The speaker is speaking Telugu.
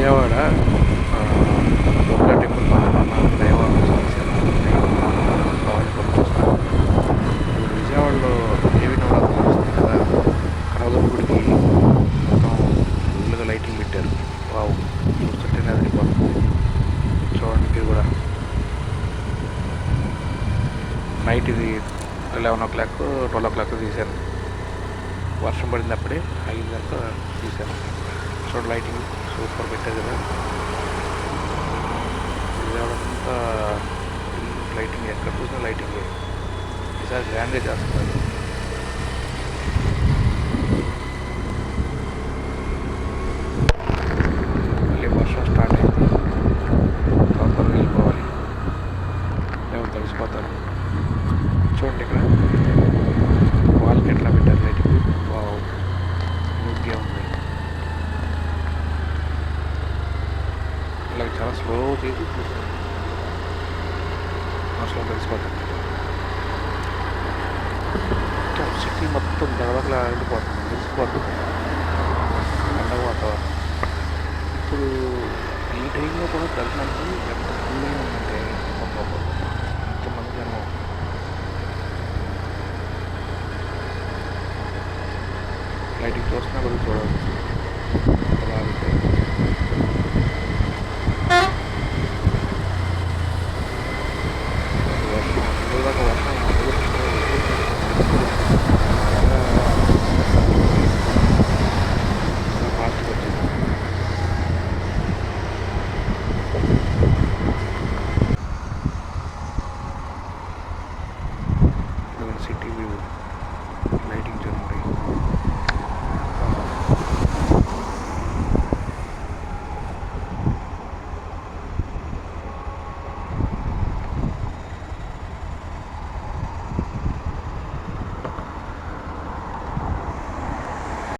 విజయవాడ దుర్గా టెంపుల్ మన ఫ్లైఓవర్ ఇప్పుడు విజయవాడలో దేవి నవరాత్రులు వస్తుంది కదా కనకదుర్గ గుడికి మొత్తం ఫుల్గా లైటింగ్ పెట్టారు. వావు చూస్తుంటేనే అది చూడండి మీరు కూడా. నైట్ ఇది eleven o'clock twelve o'clock తీశాను వర్షం పడింది అప్పుడే అయిందాక తీశాను చూడండి లైటింగ్ సూపర్ పెట్టారు కదా. విజయవాడ లైటింగ్ ఎక్కడ చూసినా లైటింగ్ ఈసారి గ్రాండ్గా చేస్తున్నారు. మళ్ళీ వర్షం స్టార్ట్ అయింది. త్వరగా వెళ్ళిపోవాలి. మేము కలిసిపోతాను చూడండి ఇక్కడ. వాళ్ళకి ఎట్లా పెట్టారు? స్లో చేసి చూసాను వర్షంలో సిటీ మొత్తం దగదగలా వెళ్ళిపోతుంది తెలిసిపోతుంది పండగ వాతావరణం ఇప్పుడు ఈ టైంలో కూడా దర్శనానికి ఎంత ఫుల్ ఉందంటే అబ్బబ్బబ్బ. ఎంతమంది జనం లైటింగ్ చూస్తున్నా కూడా చూడాలి city view lighting